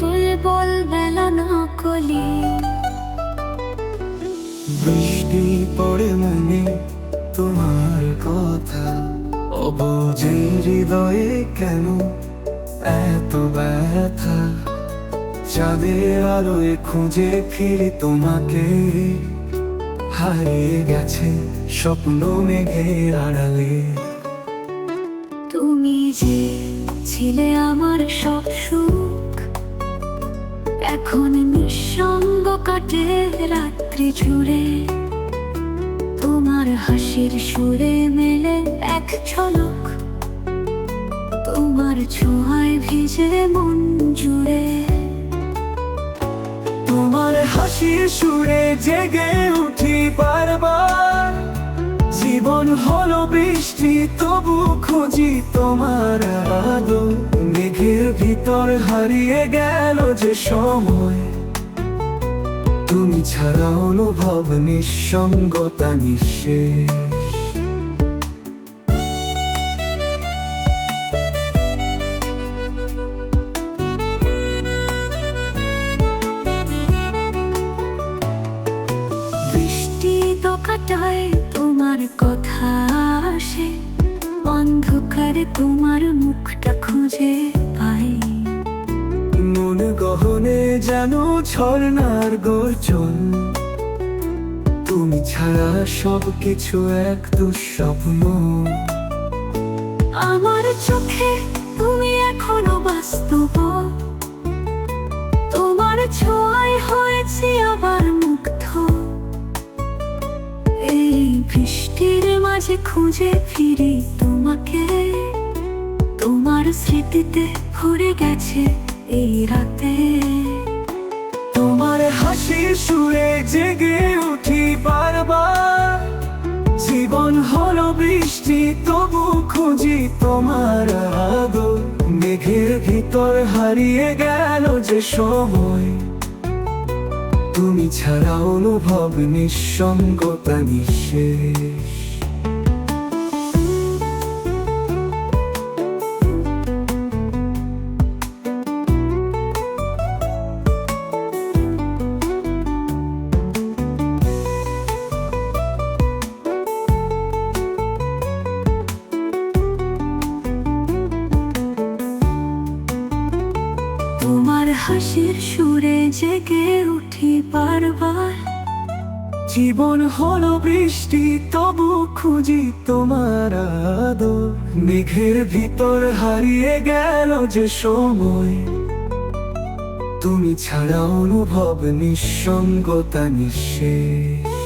বুলবুল বেলা না কলি। বৃষ্টি পড়ে মনে তোমার কথা। অবুঝে হৃদয়ে কেন এত ব্যথা? চাঁদের আলোয় খুঁজে ফিরি তোমাকে। হারিয়ে গেছে স্বপ্ন মেঘের আড়ালে। তুমি যে ছিলে আমার সব সুখ এখন নিঃসঙ্গ কাটে রাত্রি জুড়ে। তোমার হাসির সুরে মেলে এক ঝলক। তোমার ছোঁয়ায় ভিজে মন জুড়ে। তোমার হাসির সুরে জেগে উঠি বারবার। জীবন হলো বৃষ্টি, তবু খুঁজি তোমার আলো। মেঘের ভিতর হারিয়ে গেল যে সময়। তুমি ছাড়া অনুভব নিঃসঙ্গতা নিঃশেষ। কাটায় তোমার কথা আসে। অন্ধকারে তোমার মুখটা খুঁজে। যেন ঝর্ণার গর্জন। তুমি ছাড়া সব কিছু এক দুঃস্বপ্ন। আমার চোখে তুমি এখনও বাস্তব। তোমার ছোঁয়ায় হয়েছি আবার মুগ্ধ। এই বৃষ্টির মাঝে খুঁজে ফিরি তোমাকে। তোমার স্মৃতিতে ভরে গেছে এই রাতে। সুরে জেগে উঠি বারবার। জীবন হলো বৃষ্টি, তবু খুঁজি তোমার আদর। মেঘের ভিতর হারিয়ে গেল যে সময়। তুমি ছাড়া অনুভব নিঃসঙ্গতা নিঃশেষ। হাসির সুরে জেগে উঠি বারবার। জীবন হলো বৃষ্টি, তবু খুঁজি তোমার মেঘের ভিতর হারিয়ে গেল যে সময়। তুমি ছাড়া অনুভব নিঃসঙ্গতা নিঃশেষ।